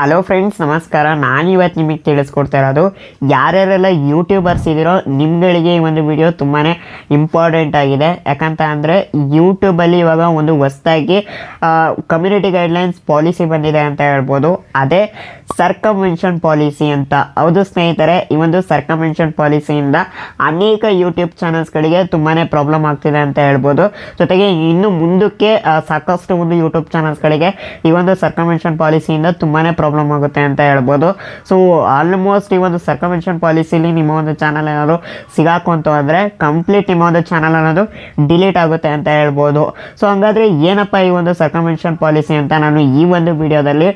Hello friends ನಮಸ್ಕಾರ. ನಾನು ಇವತ್ತು ನಿಮಗೆ ತಿಳಿಸ್ಕೊಡ್ತಾ ಇರೋದು, ಯಾರ್ಯಾರೆಲ್ಲ ಯೂಟ್ಯೂಬರ್ಸ್ ಇದ್ದೀರೋ ನಿಮ್ಗಳಿಗೆ ಈ ಒಂದು ವಿಡಿಯೋ ತುಂಬಾ ಇಂಪಾರ್ಟೆಂಟ್ ಆಗಿದೆ. ಯಾಕಂತ ಅಂದರೆ ಯೂಟ್ಯೂಬಲ್ಲಿ ಇವಾಗ ಒಂದು ಹೊಸ್ದಾಗಿ ಕಮ್ಯುನಿಟಿ ಗೈಡ್ಲೈನ್ಸ್ ಪಾಲಿಸಿ ಬಂದಿದೆ ಅಂತ ಹೇಳ್ಬೋದು. ಅದೇ ಸರ್ಕಮೆನ್ಷನ್ ಪಾಲಿಸಿ ಅಂತ. ಹೌದು ಸ್ನೇಹಿತರೆ, ಈ ಒಂದು ಸರ್ಕಮೆನ್ಷನ್ ಪಾಲಿಸಿಯಿಂದ ಅನೇಕ ಯೂಟ್ಯೂಬ್ ಚಾನಲ್ಸ್ಗಳಿಗೆ ತುಂಬಾ ಪ್ರಾಬ್ಲಮ್ ಆಗ್ತಿದೆ ಅಂತ ಹೇಳ್ಬೋದು. ಜೊತೆಗೆ ಇನ್ನು ಮುಂದಕ್ಕೆ ಸಾಕಷ್ಟು ಒಂದು ಯೂಟ್ಯೂಬ್ ಚಾನಲ್ಸ್ಗಳಿಗೆ ಈ ಒಂದು ಸರ್ಕಮೆನ್ಷನ್ ಪಾಲಿಸಿಯಿಂದ ತುಂಬಾ ಪ್ರಾಬ್ಲಮ್ ಆಗುತ್ತೆ ಅಂತ ಹೇಳ್ಬೋದು. ಸೊ ಆಲ್ಮೋಸ್ಟ್ ಈ ಒಂದು ಸರ್ಕಮೆನ್ಷನ್ ಪಾಲಿಸಿಲಿ ನಿಮ್ಮ ಒಂದು ಚಾನಲ್ ಏನಾದ್ರು ಸಿಗಾಕೊಂತು ಅಂದರೆ ಕಂಪ್ಲೀಟ್ ನಿಮ್ಮ ಒಂದು ಚಾನಲ್ ಅನ್ನೋದು ಡಿಲೀಟ್ ಆಗುತ್ತೆ ಅಂತ ಹೇಳ್ಬೋದು. ಸೊ ಹಂಗಾದ್ರೆ ಏನಪ್ಪ ಈ ಒಂದು ಸರ್ಕಮೆನ್ಷನ್ ಪಾಲಿಸಿ ಅಂತ ನಾನು ಈ ಒಂದು ವಿಡಿಯೋದಲ್ಲಿ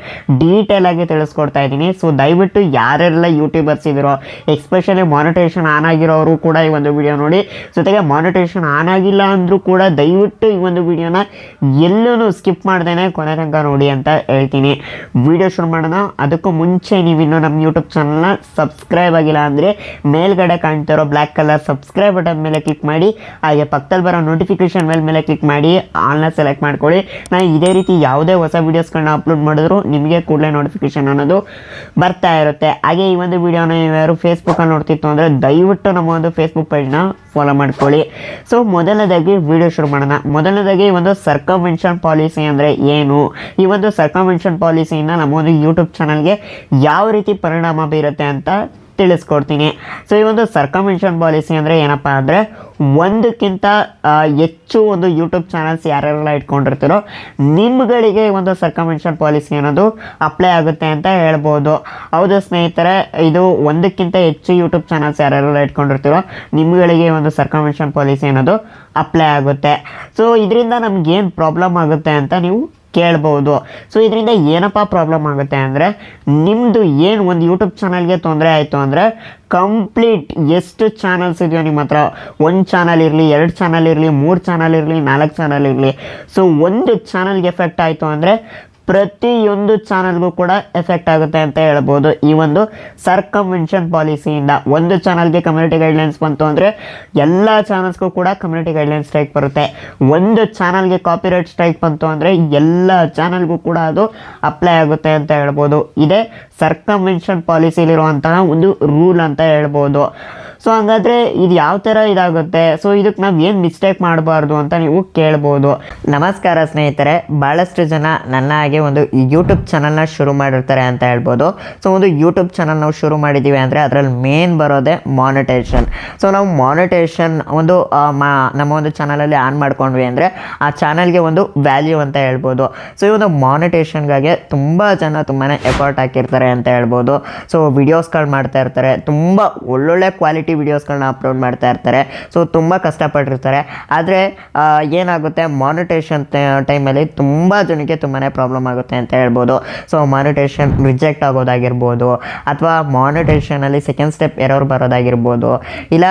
ಡೀಟೇಲ್ ಆಗಿ ತಿಳಿಸ್ಕೊಡ್ತಾ ಇದ್ದೀನಿ. ಸೊ ದಯವಿಟ್ಟು ಯಾರೆಲ್ಲ ಯೂಟ್ಯೂಬರ್ಸ್ ಇದ್ದೀರೋ ಎಕ್ಸ್ಪೆಷಲಿ ಮಾನಿಟೇಷನ್ ಆನ್ ಆಗಿರೋರು ಕೂಡ ಈ ಒಂದು ವಿಡಿಯೋ ನೋಡಿ. ಜೊತೆಗೆ ಮಾನಿಟೇಷನ್ ಆನ್ ಆಗಿಲ್ಲ ಅಂದರೂ ಕೂಡ ದಯವಿಟ್ಟು ಈ ಒಂದು ವಿಡಿಯೋನ ಎಲ್ಲೂ ಸ್ಕಿಪ್ ಮಾಡ್ದೇನೆ ಕೊನೆ ತನಕ ನೋಡಿ ಅಂತ ಹೇಳ್ತೀನಿ. ವಿಡಿಯೋ ಶುರು ಮಾಡೋಣ. ಅದಕ್ಕೂ ಮುಂಚೆ ನೀವು ಇನ್ನೂ ನಮ್ಮ ಯೂಟ್ಯೂಬ್ ಚಾನಲ್ನ ಸಬ್ಸ್ಕ್ರೈಬ್ ಆಗಿಲ್ಲ ಅಂದರೆ ಮೇಲ್ಗಡೆ ಕಾಣ್ತಾ ಇರೋ ಬ್ಲ್ಯಾಕ್ ಕಲರ್ ಸಬ್ಸ್ಕ್ರೈಬ್ ಬಟನ್ ಮೇಲೆ ಕ್ಲಿಕ್ ಮಾಡಿ, ಹಾಗೆ ಪಕ್ಕದಲ್ಲಿ ಬರೋ ನೋಟಿಫಿಕೇಶನ್ ಮೇಲೆ ಮೇಲೆ ಕ್ಲಿಕ್ ಮಾಡಿ ಆಲ್ನ ಸೆಲೆಕ್ಟ್ ಮಾಡ್ಕೊಳ್ಳಿ. ನಾನು ಇದೇ ರೀತಿ ಯಾವುದೇ ಹೊಸ ವೀಡಿಯೋಸ್ಗಳನ್ನ ಅಪ್ಲೋಡ್ ಮಾಡಿದ್ರು ನಿಮಗೆ ಕೂಡಲೇ ನೋಟಿಫಿಕೇಶನ್ ಅನ್ನೋದು ಬರ್ತಾ ಇರುತ್ತೆ. ಹಾಗೆ ಈ ಒಂದು ವಿಡಿಯೋನ ಯಾರು ಫೇಸ್ಬುಕ್ಕಲ್ಲಿ ನೋಡ್ತಿತ್ತು ಅಂದರೆ ದಯವಿಟ್ಟು ನಮ್ಮ ಒಂದು ಫೇಸ್ಬುಕ್ ಪೇಜ್ನ ಫಾಲೋ ಮಾಡ್ಕೊಳ್ಳಿ. ಸೊ ಮೊದಲನೇದಾಗಿ ವಿಡಿಯೋ ಶುರು ಮಾಡೋಣ. ಮೊದಲನೇದಾಗಿ ಈ ಒಂದು ಸರ್ಕಮೆನ್ಷನ್ ಪಾಲಿಸಿ ಅಂದರೆ ಏನು? ಈ ಒಂದು ಸರ್ಕಮೆನ್ಷನ್ ಪಾಲಿಸಿಯಿಂದ ನಮ್ಮ ಒಂದು ಯೂಟ್ಯೂಬ್ ಚಾನಲ್ಗೆ ಯಾವ ರೀತಿ ಪರಿಣಾಮ ಬೀರುತ್ತೆ ಅಂತ ತಿಳಿಸ್ಕೊಡ್ತೀನಿ. ಸೊ ಈ ಒಂದು ಸರ್ಕಮೆನ್ಷನ್ ಪಾಲಿಸಿ ಅಂದರೆ ಏನಪ್ಪ ಅಂದರೆ ಒಂದಕ್ಕಿಂತ ಹೆಚ್ಚು ಒಂದು ಯೂಟ್ಯೂಬ್ ಚಾನಲ್ಸ್ ಯಾರ್ಯಾರೆಲ್ಲ ಇಟ್ಕೊಂಡಿರ್ತೀರೋ ನಿಮ್ಗಳಿಗೆ ಒಂದು ಸರ್ಕಮೆನ್ಷನ್ ಪಾಲಿಸಿ ಅನ್ನೋದು ಅಪ್ಲೈ ಆಗುತ್ತೆ ಅಂತ ಹೇಳ್ಬೋದು. ಹೌದು ಸ್ನೇಹಿತರೆ, ಇದು ಒಂದಕ್ಕಿಂತ ಹೆಚ್ಚು ಯೂಟ್ಯೂಬ್ ಚಾನಲ್ಸ್ ಯಾರ್ಯಾರೆಲ್ಲ ಇಟ್ಕೊಂಡಿರ್ತೀರೋ ನಿಮ್ಗಳಿಗೆ ಒಂದು ಸರ್ಕಮೆನ್ಷನ್ ಪಾಲಿಸಿ ಅನ್ನೋದು ಅಪ್ಲೈ ಆಗುತ್ತೆ. ಸೊ ಇದರಿಂದ ನಮ್ಗೆ ಏನು ಪ್ರಾಬ್ಲಮ್ ಆಗುತ್ತೆ ಅಂತ ನೀವು ಕೇಳ್ಬೋದು. ಸೊ ಇದರಿಂದ ಏನಪ್ಪ ಪ್ರಾಬ್ಲಮ್ ಆಗುತ್ತೆ ಅಂದರೆ ನಿಮ್ಮದು ಏನು ಒಂದು ಯೂಟ್ಯೂಬ್ ಚಾನಲ್ಗೆ ತೊಂದರೆ ಆಯಿತು ಅಂದರೆ ಕಂಪ್ಲೀಟ್ ಎಷ್ಟು ಚಾನಲ್ಸ್ ಇದೆಯೋ ನಿಮ್ಮ ಹತ್ರ. ಒಂದು ಚಾನಲ್ ಇರಲಿ, ಎರಡು ಚಾನಲ್ ಇರಲಿ, ಮೂರು ಚಾನಲ್ ಇರಲಿ, ನಾಲ್ಕು ಚಾನಲ್ ಇರಲಿ. ಸೊ ಒಂದು ಚಾನಲ್ಗೆ ಎಫೆಕ್ಟ್ ಆಯಿತು ಅಂದರೆ ಪ್ರತಿಯೊಂದು ಚಾನಲ್ಗೂ ಕೂಡ ಎಫೆಕ್ಟ್ ಆಗುತ್ತೆ ಅಂತ ಹೇಳ್ಬೋದು. ಈ ಒಂದು ಸರ್ಕಮೆನ್ಷನ್ ಪಾಲಿಸಿಯಿಂದ ಒಂದು ಚಾನಲ್ಗೆ ಕಮ್ಯುನಿಟಿ ಗೈಡ್ಲೈನ್ಸ್ ಬಂತು ಅಂದರೆ ಎಲ್ಲ ಚಾನಲ್ಸ್ಗೂ ಕೂಡ ಕಮ್ಯುನಿಟಿ ಗೈಡ್ಲೈನ್ಸ್ ಸ್ಟ್ರೈಕ್ ಬರುತ್ತೆ. ಒಂದು ಚಾನಲ್ಗೆ ಕಾಪಿರೈಟ್ ಸ್ಟ್ರೈಕ್ ಬಂತು ಅಂದರೆ ಎಲ್ಲ ಚಾನಲ್ಗೂ ಕೂಡ ಅದು ಅಪ್ಲೈ ಆಗುತ್ತೆ ಅಂತ ಹೇಳ್ಬೋದು. ಇದೇ ಸರ್ಕಮೆನ್ಷನ್ ಪಾಲಿಸಿಲಿರುವಂತಹ ಒಂದು ರೂಲ್ ಅಂತ ಹೇಳ್ಬೋದು. ಸೊ ಹಂಗಾದ್ರೆ ಇದು ಯಾವ ಥರ ಇದಾಗುತ್ತೆ? ಸೊ ಇದಕ್ಕೆ ನಾವು ಏನು ಮಿಸ್ಟೇಕ್ ಮಾಡಬಾರ್ದು ಅಂತ ನೀವು ಕೇಳ್ಬೋದು. ನಮಸ್ಕಾರ ಸ್ನೇಹಿತರೆ ಭಾಳಷ್ಟು ಜನ ನನ್ನ ಹಾಗೆ ಒಂದು ಯೂಟ್ಯೂಬ್ ಚಾನಲ್ನ ಶುರು ಮಾಡಿರ್ತಾರೆ ಅಂತ ಹೇಳ್ಬೋದು. ಸೊ ಒಂದು ಯೂಟ್ಯೂಬ್ ಚಾನಲ್ ನಾವು ಶುರು ಮಾಡಿದ್ದೀವಿ ಅಂದರೆ ಅದರಲ್ಲಿ ಮೇನ್ ಬರೋದೇ ಮಾನಿಟೇಷನ್ ಸೊ ನಾವು ಮಾನಿಟೇಷನ್ ಒಂದು ಮಾ, ನಮ್ಮ ಒಂದು ಚಾನಲಲ್ಲಿ ಆನ್ ಮಾಡ್ಕೊಂಡ್ವಿ ಅಂದರೆ ಆ ಚಾನಲ್ಗೆ ಒಂದು ವ್ಯಾಲ್ಯೂ ಅಂತ ಹೇಳ್ಬೋದು. ಸೊ ಈ ಒಂದು ಮಾನಿಟೇಷನ್ಗಾಗಿ ತುಂಬ ಜನ ತುಂಬಾ ಎಫರ್ಟ್ ಹಾಕಿರ್ತಾರೆ ಅಂತ ಹೇಳ್ಬೋದು. ಸೊ ವಿಡಿಯೋಸ್ಗಳು ಮಾಡ್ತಾ ಇರ್ತಾರೆ. ತುಂಬ ಒಳ್ಳೊಳ್ಳೆ ಕ್ವಾಲಿಟಿ ವಿಡಿಯೋಸ್ಗಳನ್ನ ಅಪ್ಲೋಡ್ ಮಾಡ್ತಾ ಇರ್ತಾರೆ. ಸೊ, ತುಂಬ ಕಷ್ಟಪಟ್ಟಿರ್ತಾರೆ. ಆದರೆ ಏನಾಗುತ್ತೆ ಮಾನಿಟೇಷನ್ ಟೈಮಲ್ಲಿ ತುಂಬ ಜನಕ್ಕೆ ತುಂಬಾ ಪ್ರಾಬ್ಲಮ್ ಆಗುತ್ತೆ ಅಂತ ಹೇಳ್ಬೋದು. ಸೊ ಮಾನಿಟೇಷನ್ ರಿಜೆಕ್ಟ್ ಆಗೋದಾಗಿರ್ಬೋದು, ಅಥವಾ ಮಾನಿಟೇಷನಲ್ಲಿ ಸೆಕೆಂಡ್ ಸ್ಟೆಪ್ ಎರರ್ ಬರೋದಾಗಿರ್ಬೋದು, ಇಲ್ಲ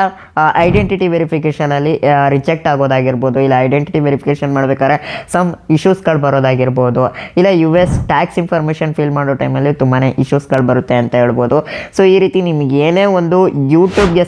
ಐಡೆಂಟಿಟಿ ವೆರಿಫಿಕೇಷನಲ್ಲಿ ರಿಜೆಕ್ಟ್ ಆಗೋದಾಗಿರ್ಬೋದು, ಇಲ್ಲ ಐಡೆಂಟಿಟಿ ವೆರಿಫಿಕೇಷನ್ ಮಾಡಬೇಕಾದ್ರೆ ಸಮ್ ಇಶ್ಯೂಸ್ಗಳು ಬರೋದಾಗಿರ್ಬೋದು, ಇಲ್ಲ U S tax information fill ಮಾಡೋ ಟೈಮಲ್ಲಿ ತುಂಬಾ ಇಶ್ಯೂಸ್ಗಳು ಬರುತ್ತೆ ಅಂತ ಹೇಳ್ಬೋದು. ಸೊ, ಈ ರೀತಿ ನಿಮ್ಗೆ ಏನೇ ಒಂದು ಯೂಟ್ಯೂಬ್ಗೆ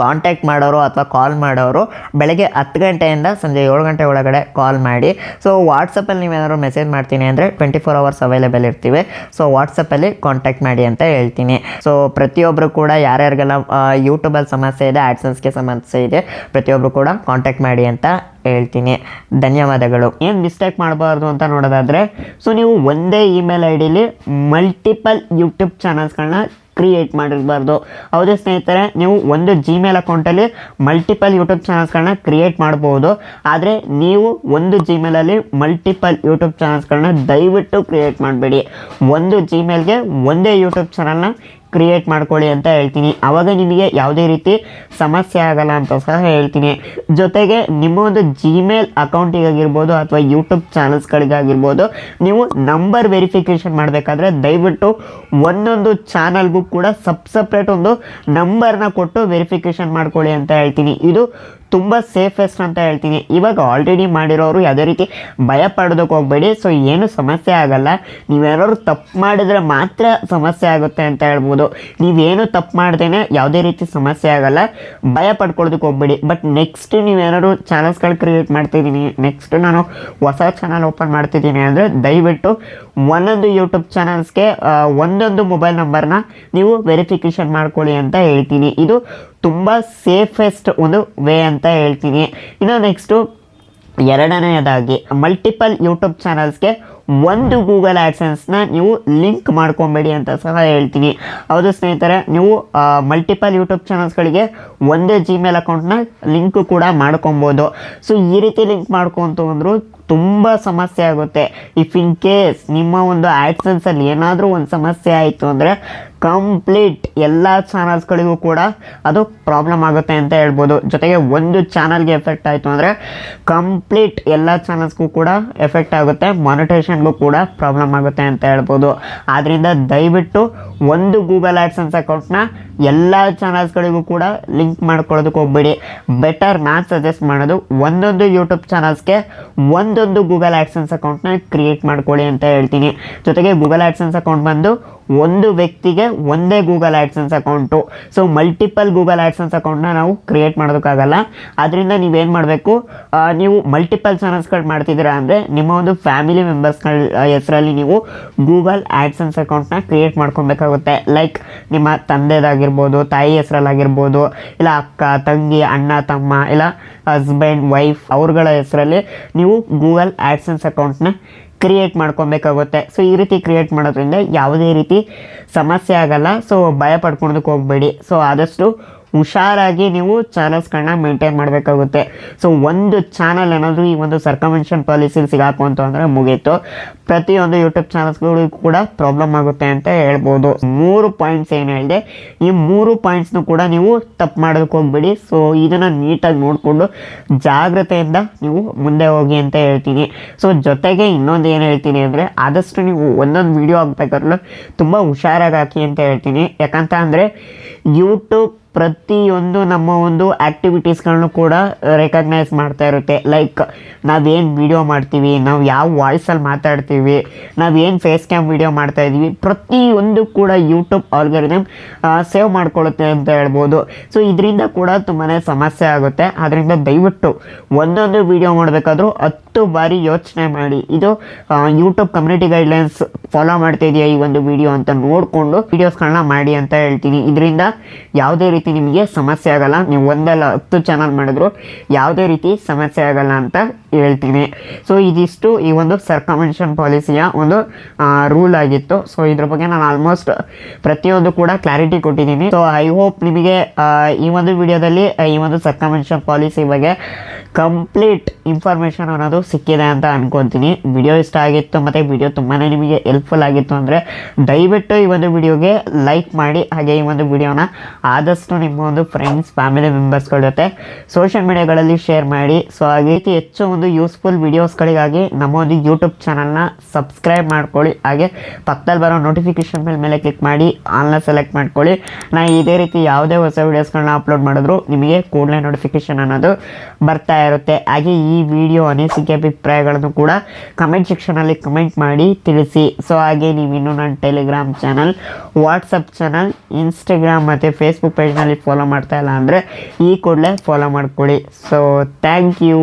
ಕಾಂಟ್ಯಾಕ್ಟ್ ಮಾಡೋರು ಅಥವಾ ಕಾಲ್ ಮಾಡೋರು ಬೆಳಗ್ಗೆ ಹತ್ತು ಗಂಟೆಯಿಂದ ಸಂಜೆ ಏಳು ಗಂಟೆ ಒಳಗಡೆ ಕಾಲ್ ಮಾಡಿ. ಸೊ ವಾಟ್ಸಪ್ಪಲ್ಲಿ ನೀವೇನಾದ್ರು ಮೆಸೇಜ್ ಮಾಡ್ತೀನಿ ಅಂದರೆ ಟ್ವೆಂಟಿ ಫೋರ್ ಅವರ್ಸ್ ಅವೈಲೇಬಲ್ ಇರ್ತೀವಿ ಸೊ ವಾಟ್ಸಪ್ಪಲ್ಲಿ ಕಾಂಟ್ಯಾಕ್ಟ್ ಮಾಡಿ ಅಂತ ಹೇಳ್ತೀನಿ. ಸೊ ಪ್ರತಿಯೊಬ್ಬರು ಕೂಡ ಯಾರ್ಯಾರಿಗೆಲ್ಲ ಯೂಟ್ಯೂಬಲ್ಲಿ ಸಮಸ್ಯೆ ಇದೆ ಆ್ಯಡ್ಸನ್ಸ್ಗೆ ಸಮಸ್ಯೆ ಇದೆ ಪ್ರತಿಯೊಬ್ಬರು ಕೂಡ ಕಾಂಟ್ಯಾಕ್ಟ್ ಮಾಡಿ ಅಂತ ಹೇಳ್ತೀನಿ. ಧನ್ಯವಾದಗಳು. ಏನು ಮಿಸ್ಟೇಕ್ ಮಾಡಬಾರ್ದು ಅಂತ ನೋಡೋದಾದರೆ ಸೊ ನೀವು ಒಂದೇ ಇಮೇಲ್ ಐ ಡಿಲಿ ಮಲ್ಟಿಪಲ್ ಯೂಟ್ಯೂಬ್ ಚಾನಲ್ಸ್ಗಳನ್ನ ಕ್ರಿಯೇಟ್ ಮಾಡಿರಬಾರ್ದು. ಹೌದೇ ಸ್ನೇಹಿತರೆ, ನೀವು ಒಂದು ಜಿಮೇಲ್ ಅಕೌಂಟಲ್ಲಿ ಮಲ್ಟಿಪಲ್ ಯೂಟ್ಯೂಬ್ ಚಾನಲ್ಸ್ಗಳನ್ನ ಕ್ರಿಯೇಟ್ ಮಾಡ್ಬೋದು. ಆದರೆ ನೀವು ಒಂದು ಜಿಮೇಲಲ್ಲಿ ಮಲ್ಟಿಪಲ್ ಯೂಟ್ಯೂಬ್ ಚಾನಲ್ಸ್ಗಳನ್ನ ದಯವಿಟ್ಟು ಕ್ರಿಯೇಟ್ ಮಾಡಬೇಡಿ. ಒಂದು ಜಿಮೇಲ್ಗೆ ಒಂದೇ ಯೂಟ್ಯೂಬ್ ಚಾನಲ್ನ ಕ್ರಿಯೇಟ್ ಮಾಡ್ಕೊಳ್ಳಿ ಅಂತ ಹೇಳ್ತೀನಿ. ಆವಾಗ ನಿಮಗೆ ಯಾವುದೇ ರೀತಿ ಸಮಸ್ಯೆ ಆಗಲ್ಲ ಅಂತ ಸಹ ಹೇಳ್ತೀನಿ. ಜೊತೆಗೆ ನಿಮ್ಮ ಒಂದು ಜಿಮೇಲ್ ಅಕೌಂಟಿಗಾಗಿರ್ಬೋದು ಅಥವಾ ಯೂಟ್ಯೂಬ್ ಚಾನಲ್ಸ್ಗಳಿಗಾಗಿರ್ಬೋದು ನೀವು ನಂಬರ್ ವೆರಿಫಿಕೇಷನ್ ಮಾಡಬೇಕಾದ್ರೆ ದಯವಿಟ್ಟು ಒಂದೊಂದು ಚಾನಲ್ಗೂ ಕೂಡ ಸಪ್ ಸಪ್ರೇಟ್ ಒಂದು ನಂಬರ್ನ ಕೊಟ್ಟು ವೆರಿಫಿಕೇಷನ್ ಮಾಡ್ಕೊಳ್ಳಿ ಅಂತ ಹೇಳ್ತೀನಿ. ಇದು ತುಂಬ ಸೇಫೆಸ್ಟ್ ಅಂತ ಹೇಳ್ತೀನಿ. ಇವಾಗ ಆಲ್ರೆಡಿ ಮಾಡಿರೋರು ಯಾವುದೇ ರೀತಿ ಭಯ ಪಡೋದಕ್ಕೆ ಹೋಗಬೇಡಿ. ಸೊ ಏನು ಸಮಸ್ಯೆ ಆಗಲ್ಲ. ನೀವೇನಾದ್ರು ತಪ್ಪು ಮಾಡಿದರೆ ಮಾತ್ರ ಸಮಸ್ಯೆ ಆಗುತ್ತೆ ಅಂತ ಹೇಳ್ಬೋದು. ನೀವೇನು ತಪ್ಪು ಮಾಡ್ದೇನೆ ಯಾವುದೇ ರೀತಿ ಸಮಸ್ಯೆ ಆಗಲ್ಲ. ಭಯ ಪಡ್ಕೊಳ್ಳೋದಕ್ಕೆ ಹೋಗ್ಬೇಡಿ. ಬಟ್ ನೆಕ್ಸ್ಟ್ ನೀವೇನಾದ್ರು ಚಾನಲ್ಸ್ಗಳು ಕ್ರಿಯೇಟ್ ಮಾಡ್ತಿದ್ದೀನಿ. ನೆಕ್ಸ್ಟ್ ನಾನು ಹೊಸ ಚಾನಲ್ ಓಪನ್ ಮಾಡ್ತಿದ್ದೀನಿ. ಅಂದರೆ ದಯವಿಟ್ಟು ಒಂದೊಂದು ಯೂಟ್ಯೂಬ್ ಚಾನಲ್ಸ್ಗೆ ಒಂದೊಂದು ಮೊಬೈಲ್ ನಂಬರ್ನ ನೀವು ವೆರಿಫಿಕೇಷನ್ ಮಾಡ್ಕೊಳ್ಳಿ ಅಂತ ಹೇಳ್ತೀನಿ. ಇದು ತುಂಬ ಸೇಫೆಸ್ಟ್ ಒಂದು ವೇ ಅಂತ ಹೇಳ್ತೀನಿ. ಇನ್ನು ನೆಕ್ಸ್ಟು ಎರಡನೆಯದಾಗಿ ಮಲ್ಟಿಪಲ್ ಯೂಟ್ಯೂಬ್ ಚಾನಲ್ಸ್ಗೆ ಒಂದು ಗೂಗಲ್ ಆ್ಯಡ್ಸೆನ್ಸ್ನ ನೀವು ಲಿಂಕ್ ಮಾಡ್ಕೊಬೇಡಿ ಅಂತ ಸಹ ಹೇಳ್ತೀನಿ. ಹೌದು ಸ್ನೇಹಿತರೆ, ನೀವು ಮಲ್ಟಿಪಲ್ ಯೂಟ್ಯೂಬ್ ಚಾನಲ್ಸ್ಗಳಿಗೆ ಒಂದೇ ಜಿಮೇಲ್ ಅಕೌಂಟ್ನ ಲಿಂಕ್ ಕೂಡ ಮಾಡ್ಕೊಬೋದು. ಸೊ ಈ ರೀತಿ ಲಿಂಕ್ ಮಾಡ್ಕೊತು ಅಂದರು ತುಂಬ ಸಮಸ್ಯೆ ಆಗುತ್ತೆ. ಇಫ್ ಇನ್ ಕೇಸ್ ನಿಮ್ಮ ಒಂದು ಆ್ಯಡ್ಸೆನ್ಸಲ್ಲಿ ಏನಾದರೂ ಒಂದು ಸಮಸ್ಯೆ ಆಯಿತು ಅಂದರೆ ಕಂಪ್ಲೀಟ್ ಎಲ್ಲ ಚಾನಲ್ಸ್ಗಳಿಗೂ ಕೂಡ ಅದು ಪ್ರಾಬ್ಲಮ್ ಆಗುತ್ತೆ ಅಂತ ಹೇಳ್ಬೋದು. ಜೊತೆಗೆ ಒಂದು ಚಾನಲ್ಗೆ ಎಫೆಕ್ಟ್ ಆಯಿತು ಅಂದರೆ ಕಂಪ್ಲೀಟ್ ಎಲ್ಲ ಚಾನಲ್ಸ್ಗೂ ಕೂಡ ಎಫೆಕ್ಟ್ ಆಗುತ್ತೆ. ಮಾನಿಟೇಷನ್ಗೂ ಕೂಡ ಪ್ರಾಬ್ಲಮ್ ಆಗುತ್ತೆ ಅಂತ ಹೇಳ್ಬೋದು. ಆದ್ದರಿಂದ ದಯವಿಟ್ಟು ಒಂದು ಗೂಗಲ್ ಆ್ಯಡ್ಸೆನ್ಸ್ ಅಕೌಂಟ್ನ ಎಲ್ಲ ಚಾನಲ್ಸ್ಗಳಿಗೂ ಕೂಡ ಲಿಂಕ್ ಮಾಡ್ಕೊಳ್ಳೋದಕ್ಕೆ ಹೋಗ್ಬೇಡಿ. ಬೆಟರ್ ನಾನು ಸಜೆಸ್ಟ್ ಮಾಡೋದು ಒಂದೊಂದು ಯೂಟ್ಯೂಬ್ ಚಾನಲ್ಸ್ಗೆ ಒಂದೊಂದು ಗೂಗಲ್ ಆ್ಯಡ್ಸನ್ಸ್ ಅಕೌಂಟ್ನ ಕ್ರಿಯೇಟ್ ಮಾಡ್ಕೊಳ್ಳಿ ಅಂತ ಹೇಳ್ತೀನಿ. ಜೊತೆಗೆ ಗೂಗಲ್ ಆ್ಯಡ್ಸನ್ಸ್ ಅಕೌಂಟ್ ಬಂದು ಒಂದು ವ್ಯಕ್ತಿಗೆ ಒಂದೇ Google AdSense account so multiple Google AdSense ಅಕೌಂಟ್ನ ನಾವು ಕ್ರಿಯೇಟ್ ಮಾಡೋದಕ್ಕಾಗಲ್ಲ. ಅದರಿಂದ ನೀವೇನು ಮಾಡಬೇಕು? ನೀವು ಮಲ್ಟಿಪಲ್ ಚಾನಲ್ಸ್ಗಳು ಮಾಡ್ತಿದ್ದೀರಾ ಅಂದರೆ ನಿಮ್ಮ ಒಂದು ಫ್ಯಾಮಿಲಿ ಮೆಂಬರ್ಸ್ಗಳ ಹೆಸರಲ್ಲಿ ನೀವು ಗೂಗಲ್ ಆ್ಯಡ್ಸನ್ಸ್ ಅಕೌಂಟ್ನ ಕ್ರಿಯೇಟ್ ಮಾಡ್ಕೊಬೇಕಾಗುತ್ತೆ. ಲೈಕ್ ನಿಮ್ಮ ತಂದೆದಾಗಿರ್ಬೋದು, ತಾಯಿ ಹೆಸರಲ್ಲಾಗಿರ್ಬೋದು, ಇಲ್ಲ ಅಕ್ಕ, ತಂಗಿ, ಅಣ್ಣ, ತಮ್ಮ, ಇಲ್ಲ ಹಸ್ಬೆಂಡ್ ವೈಫ್ ಅವ್ರಗಳ ಹೆಸರಲ್ಲಿ ನೀವು ಗೂಗಲ್ ಆ್ಯಡ್ಸನ್ಸ್ ಅಕೌಂಟ್ನ ಕ್ರಿಯೇಟ್ ಮಾಡ್ಕೊಬೇಕಾಗುತ್ತೆ. ಸೊ ಈ ರೀತಿ ಕ್ರಿಯೇಟ್ ಮಾಡೋದ್ರಿಂದ ಯಾವುದೇ ರೀತಿ ಸಮಸ್ಯೆ ಆಗಲ್ಲ. ಸೊ ಭಯ ಪಡ್ಕೊಳೋದಕ್ಕೆ ಹೋಗಬೇಡಿ. ಸೊ ಆದಷ್ಟು ಹುಷಾರಾಗಿ ನೀವು ಚಾನಲ್ಸ್ಗಳನ್ನ ಮೇಂಟೈನ್ ಮಾಡಬೇಕಾಗುತ್ತೆ. ಸೊ ಒಂದು ಚಾನಲ್ ಏನಾದರೂ ಈ ಒಂದು ಸರ್ಕಮೆನ್ಷನ್ ಪಾಲಿಸಿಲಿ ಅಂತ ಅಂದರೆ ಮುಗೀತು. ಪ್ರತಿಯೊಂದು ಯೂಟ್ಯೂಬ್ ಚಾನಲ್ಸ್ಗಳಿಗೂ ಕೂಡ ಪ್ರಾಬ್ಲಮ್ ಆಗುತ್ತೆ ಅಂತ ಹೇಳ್ಬೋದು. ಮೂರು ಪಾಯಿಂಟ್ಸ್ ಏನು ಹೇಳಿದೆ? ಈ ಮೂರು ಪಾಯಿಂಟ್ಸ್ನು ಕೂಡ ನೀವು ತಪ್ಪು ಮಾಡೋದಕ್ಕೆ ಹೋಗ್ಬೇಡಿ. ಸೊ ಇದನ್ನು ನೀಟಾಗಿ ನೋಡಿಕೊಂಡು ಜಾಗ್ರತೆಯಿಂದ ನೀವು ಮುಂದೆ ಹೋಗಿ ಅಂತ ಹೇಳ್ತೀನಿ. ಸೊ ಜೊತೆಗೆ ಇನ್ನೊಂದು ಏನು ಹೇಳ್ತೀನಿ ಅಂದರೆ, ಆದಷ್ಟು ನೀವು ಒಂದೊಂದು ವಿಡಿಯೋ ಹಾಕ್ಬೇಕಾದ್ರೂ ತುಂಬ ಹುಷಾರಾಗಿ ಹಾಕಿ ಅಂತ ಹೇಳ್ತೀನಿ. ಯಾಕಂತ ಅಂದರೆ ಯೂಟ್ಯೂಬ್ ಪ್ರತಿಯೊಂದು ನಮ್ಮ ಒಂದು ಆ್ಯಕ್ಟಿವಿಟೀಸ್ಗಳನ್ನು ಕೂಡ ರೆಕಗ್ನೈಸ್ ಮಾಡ್ತಾ ಇರುತ್ತೆ. ಲೈಕ್ ನಾವೇನು ವೀಡಿಯೋ ಮಾಡ್ತೀವಿ, ನಾವು ಯಾವ ವಾಯ್ಸಲ್ಲಿ ಮಾತಾಡ್ತೀವಿ, ನಾವೇನು ಫೇಸ್ ಕ್ಯಾಮ್ ವೀಡಿಯೋ ಮಾಡ್ತಾ ಇದ್ದೀವಿ ಪ್ರತಿಯೊಂದು ಕೂಡ ಯೂಟ್ಯೂಬ್ ಆಲ್ಗರಿದಮ್ ಸೇವ್ ಮಾಡ್ಕೊಳ್ಳುತ್ತೆ ಅಂತ ಹೇಳ್ಬೋದು. ಸೊ ಇದರಿಂದ ಕೂಡ ತುಂಬಾ ಸಮಸ್ಯೆ ಆಗುತ್ತೆ. ಅದರಿಂದ ದಯವಿಟ್ಟು ಒಂದೊಂದು ವಿಡಿಯೋ ಮಾಡಬೇಕಾದ್ರೂ ಹತ್ತು ಬಾರಿ ಯೋಚನೆ ಮಾಡಿ. ಇದು ಯೂಟ್ಯೂಬ್ ಕಮ್ಯುನಿಟಿ ಗೈಡ್ಲೈನ್ಸ್ ಫಾಲೋ ಮಾಡ್ತಾ ಇದೆಯಾ ಈ ಒಂದು ವಿಡಿಯೋ ಅಂತ ನೋಡಿಕೊಂಡು ವೀಡಿಯೋಸ್ಗಳನ್ನ ಮಾಡಿ ಅಂತ ಹೇಳ್ತೀನಿ. ಇದರಿಂದ ಯಾವುದೇ ರೀತಿ ನಿಮಗೆ ಸಮಸ್ಯೆ ಆಗಲ್ಲ. ನೀವು ಒಂದಲ್ಲ ಹತ್ತು ಚಾನಲ್ ಮಾಡಿದ್ರು ಯಾವುದೇ ರೀತಿ ಸಮಸ್ಯೆ ಆಗಲ್ಲ ಅಂತ ಹೇಳ್ತೀನಿ. ಸೊ ಇದಿಷ್ಟು ಈ ಒಂದು ಸರ್ಕಮೆನ್ಷನ್ ಪಾಲಿಸಿಯ ಒಂದು ರೂಲ್ ಆಗಿತ್ತು. ಸೊ ಇದ್ರ ಬಗ್ಗೆ ನಾನು ಆಲ್ಮೋಸ್ಟ್ ಪ್ರತಿಯೊಂದು ಕೂಡ ಕ್ಲಾರಿಟಿ ಕೊಟ್ಟಿದ್ದೀನಿ. ಸೊ ಐ ಹೋಪ್ ನಿಮಗೆ ಈ ಒಂದು ವಿಡಿಯೋದಲ್ಲಿ ಈ ಒಂದು ಸರ್ಕಮೆನ್ಷನ್ ಪಾಲಿಸಿ ಬಗ್ಗೆ ಕಂಪ್ಲೀಟ್ ಇನ್ಫಾರ್ಮೇಷನ್ ಅನ್ನೋದು ಸಿಕ್ಕಿದೆ ಅಂತ ಅನ್ಕೊತೀನಿ. ವಿಡಿಯೋ ಇಷ್ಟ ಆಗಿತ್ತು ಮತ್ತು ವಿಡಿಯೋ ತುಂಬಾ ನಿಮಗೆ ಹೆಲ್ಪ್ಫುಲ್ ಆಗಿತ್ತು ಅಂದರೆ ದಯವಿಟ್ಟು ಈ ಒಂದು ವಿಡಿಯೋಗೆ ಲೈಕ್ ಮಾಡಿ. ಹಾಗೆ ಈ ಒಂದು ವಿಡಿಯೋನ ಆದಷ್ಟು ನಿಮ್ಮ ಒಂದು ಫ್ರೆಂಡ್ಸ್ ಫ್ಯಾಮಿಲಿ ಮೆಂಬರ್ಸ್ಗಳ ಜೊತೆ ಸೋಷಿಯಲ್ ಮೀಡಿಯಾಗಳಲ್ಲಿ ಶೇರ್ ಮಾಡಿ. ಸೊ ಹಾಗೆ ಹೆಚ್ಚು ಒಂದು ಯೂಸ್ಫುಲ್ ವೀಡಿಯೋಸ್ಗಳಿಗಾಗಿ ನಮ್ಮ ಒಂದು ಯೂಟ್ಯೂಬ್ ಚಾನಲ್ನ ಸಬ್ಸ್ಕ್ರೈಬ್ ಮಾಡ್ಕೊಳ್ಳಿ. ಹಾಗೆ ಪಕ್ಕದಲ್ಲಿ ಬರೋ ನೋಟಿಫಿಕೇಶನ್ ಮೇಲೆ ಕ್ಲಿಕ್ ಮಾಡಿ ಆನ್ಲೈನ್ ಸೆಲೆಕ್ಟ್ ಮಾಡ್ಕೊಳ್ಳಿ. ನಾ ಇದೇ ರೀತಿ ಯಾವುದೇ ಹೊಸ ವೀಡಿಯೋಸ್ಗಳನ್ನ ಅಪ್ಲೋಡ್ ಮಾಡಿದ್ರು ನಿಮಗೆ ಕೂಡಲೇ ನೋಟಿಫಿಕೇಶನ್ ಅನ್ನೋದು ಬರ್ತಾ ಇರುತ್ತೆ. ಹಾಗೆ ಈ ವಿಡಿಯೋ ಅನಿಸಿಕೆ ಅಭಿಪ್ರಾಯಗಳನ್ನು ಕೂಡ ಕಮೆಂಟ್ ಸೆಕ್ಷನಲ್ಲಿ ಕಮೆಂಟ್ ಮಾಡಿ, ತಿಳಿಸಿ. ಸೊ ಹಾಗೆ ನೀವು ಇನ್ನೂ ನನ್ನ Telegram channel WhatsApp channel Instagram ಮತ್ತು ಫೇಸ್ಬುಕ್ ಪೇಜ್ನಲ್ಲಿ ಫಾಲೋ ಮಾಡ್ತಾ ಇಲ್ಲ ಅಂದರೆ ಈ ಕೂಡಲೇ ಫಾಲೋ ಮಾಡ್ಕೊಳ್ಳಿ. So thank you